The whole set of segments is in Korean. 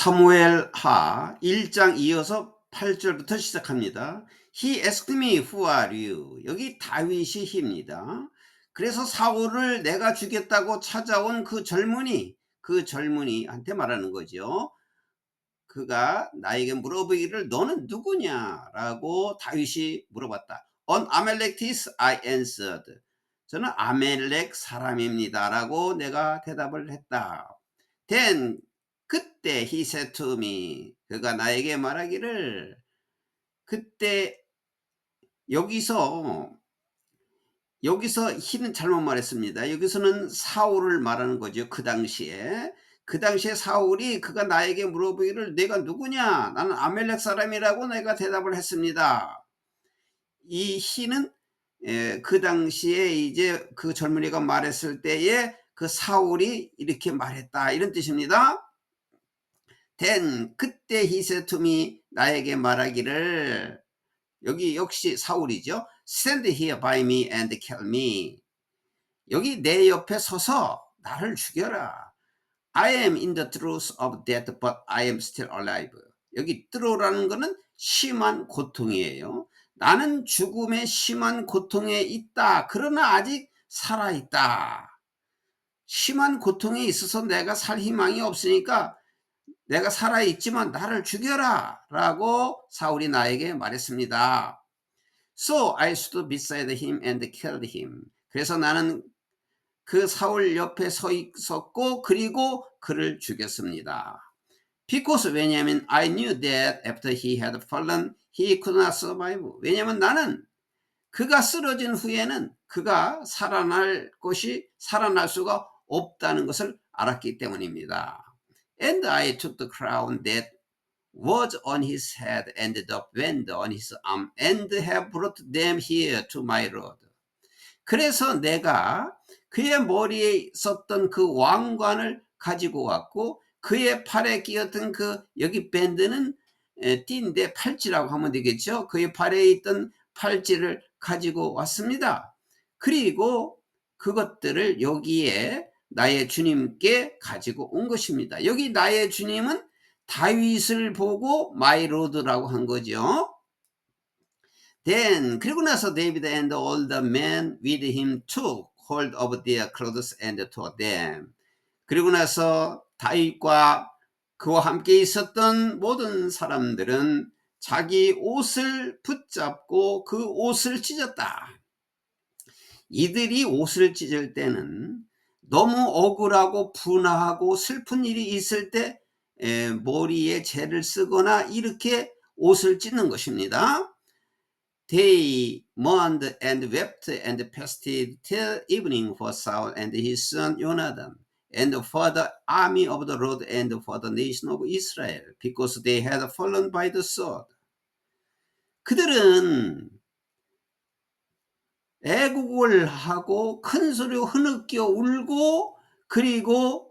사무엘 하 1장 이어서 8절부터 시작합니다. He asked me who are you? 여기 다윗이 히입니다. 그래서 사울을 내가 죽였다고 찾아온 그 젊은이, 그 젊은이한테 말하는 거죠. 그가 나에게 물어보기를 너는 누구냐라고 다윗이 물어봤다. On Amalekis I answered. 저는 아멜렉 사람입니다라고 내가 대답을 했다. Then 그때 he said 그가 나에게 말하기를 그때 여기서 여기서 히는 잘못 말했습니다. 여기서는 사울을 말하는 거죠. 그 당시에 그 당시에 사울이 그가 나에게 물어보기를 내가 누구냐? 나는 아멜렉 사람이라고 내가 대답을 했습니다. 이 히는 에, 그 당시에 이제 그 젊은이가 말했을 때에 그 사울이 이렇게 말했다 이런 뜻입니다. Then 그때 me 나에게 말하기를 여기 역시 사울이죠. stand here by me and kill me. 여기 내 옆에 서서 나를 죽여라. I am in the throes of death, but I am still alive. 여기 through라는 거는 심한 고통이에요. 나는 죽음의 심한 고통에 있다. 그러나 아직 살아있다. 심한 고통에 있어서 내가 살 희망이 없으니까 내가 살아있지만 나를 죽여라 라고 사울이 나에게 말했습니다. So I stood beside him and killed him. 그래서 나는 그 사울 옆에 서 있었고 그리고 그를 죽였습니다. Because 왜냐하면 I knew that after he had fallen he could not survive. 왜냐하면 나는 그가 쓰러진 후에는 그가 살아날 것이 살아날 수가 없다는 것을 알았기 때문입니다. And I took the crown that was on his head and the band on his arm and have brought them here to my lord. 그래서 내가 그의 머리에 썼던 그 왕관을 가지고 왔고 그의 팔에 끼었던 그 여기 밴드는 띠인데 팔찌라고 하면 되겠죠. 그의 팔에 있던 팔찌를 가지고 왔습니다. 그리고 그것들을 여기에 나의 주님께 가지고 온 것입니다. 여기 나의 주님은 다윗을 보고 마이 로드라고 한 거죠. Then 그리고 나서 데이비드 and all the men with him took hold of their clothes and tore them. 그리고 나서 다윗과 그와 함께 있었던 모든 사람들은 자기 옷을 붙잡고 그 옷을 찢었다. 이들이 옷을 찢을 때는 너무 억울하고 분하고 슬픈 일이 있을 때 에, 머리에 재를 쓰거나 이렇게 옷을 찢는 것입니다. They mourned and wept and fasted till evening for Saul and his son Jonathan and for the army of the Lord and for the nation of Israel because they had fallen by the sword. 그들은 애국을 하고 큰 소리로 흐느껴 울고 그리고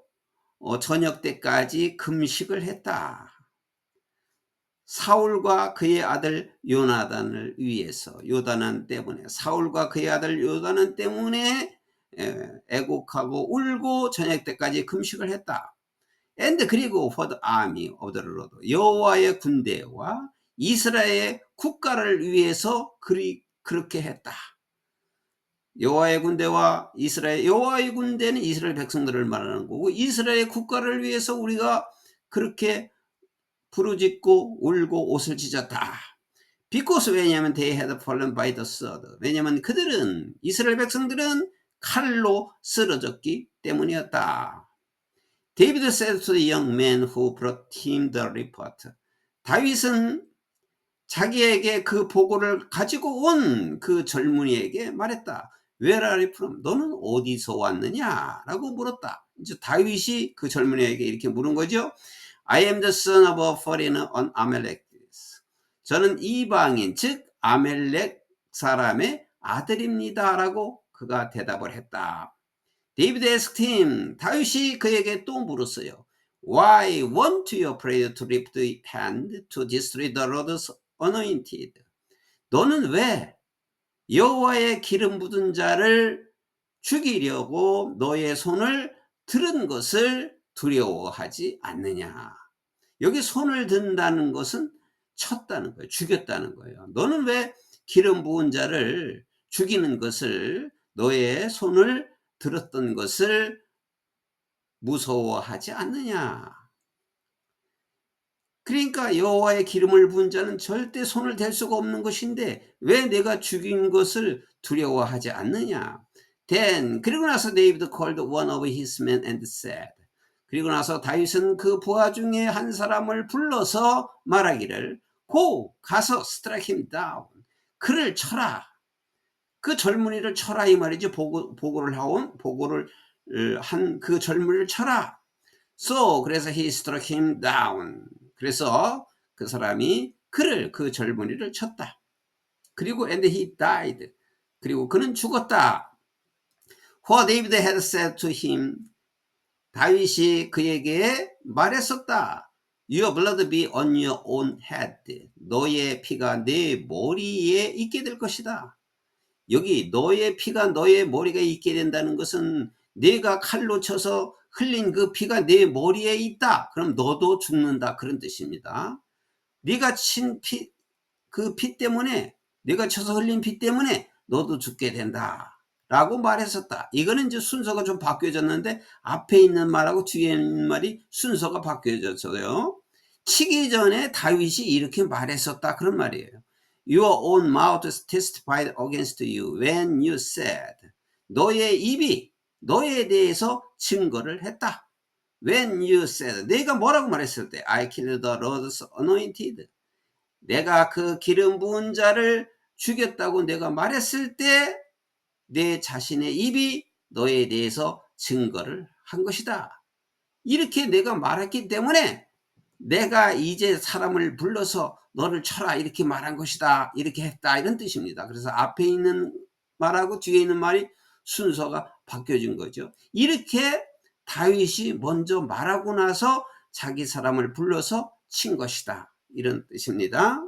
어, 저녁 때까지 금식을 했다. 사울과 그의 아들 요나단을 위해서 요단한 때문에 사울과 그의 아들 요단한 때문에 애국하고 울고 저녁 때까지 금식을 했다. and 그리고 for the army of the Lord 여호와의 군대와 이스라엘의 국가를 위해서 그리 그렇게 했다. 여호와의 군대와 이스라엘 여호와의 군대는 이스라엘 백성들을 말하는 거고 이스라엘 국가를 위해서 우리가 그렇게 부르짖고 울고 옷을 찢었다. 비코스 왜냐하면 they had fallen by the sword. 왜냐하면 그들은 이스라엘 백성들은 칼로 쓰러졌기 때문이었다. David said to the young man who brought him the report. 다윗은 자기에게 그 보고를 가지고 온 그 젊은이에게 말했다. Where are you from? 너는 어디서 왔느냐? 라고 물었다. 이제 다윗이 그 젊은이에게 이렇게 물은 거죠. I am the son of a foreigner on Amalek. 저는 이방인, 즉 아멜렉 사람의 아들입니다. 라고 그가 대답을 했다. 데이비드 him. 다윗이 그에게 또 물었어요. Why won't you pray to lift the hand to destroy the Lord's anointed? 너는 왜 여호와의 기름 묻은 자를 죽이려고 너의 손을 들은 것을 두려워하지 않느냐. 여기 손을 든다는 것은 쳤다는 거예요. 죽였다는 거예요. 너는 왜 기름 부은 자를 죽이는 것을 너의 손을 들었던 것을 무서워하지 않느냐. 그러니까 여호와의 기름을 부은 자는 절대 손을 댈 수가 없는 것인데 왜 내가 죽인 것을 두려워하지 않느냐. Then 그리고 나서 데이비드 called one of his men and said 그리고 나서 다윗은 그 부하 중에 한 사람을 불러서 말하기를 고 가서 strike him down. 그를 쳐라. 그 젊은이를 쳐라 이 말이지. 보고, 보고를 하온 보고를 한 그 젊은이를 쳐라. So 그래서 he struck him down 그래서 그 사람이 그를 그 젊은이를 쳤다 그리고 and he died 그리고 그는 죽었다 For David had said to him 다윗이 그에게 말했었다. Your blood be on your own head. 너의 피가 내 머리에 있게 될 것이다. 여기 너의 피가 너의 머리가 있게 된다는 것은 내가 칼로 쳐서 흘린 그 피가 내 머리에 있다. 그럼 너도 죽는다. 그런 뜻입니다. 네가 친 피, 그 피 때문에 내가 쳐서 흘린 피 때문에 너도 죽게 된다. 라고 말했었다. 이거는 이제 순서가 좀 바뀌어졌는데 앞에 있는 말하고 뒤에 있는 말이 순서가 바뀌어졌어요. 치기 전에 다윗이 이렇게 말했었다. 그런 말이에요. Your own mouth testified against you when you said 너의 입이 너에 대해서 증거를 했다. When you said 내가 뭐라고 말했을 때 I killed the Lord's anointed 내가 그 기름 부은 자를 죽였다고 내가 말했을 때 내 자신의 입이 너에 대해서 증거를 한 것이다. 이렇게 내가 말했기 때문에 내가 이제 사람을 불러서 너를 쳐라 이렇게 말한 것이다. 이렇게 했다. 이런 뜻입니다. 그래서 앞에 있는 말하고 뒤에 있는 말이 순서가 바뀌어진 거죠. 이렇게 다윗이 먼저 말하고 나서 자기 사람을 불러서 친 것이다. 이런 뜻입니다.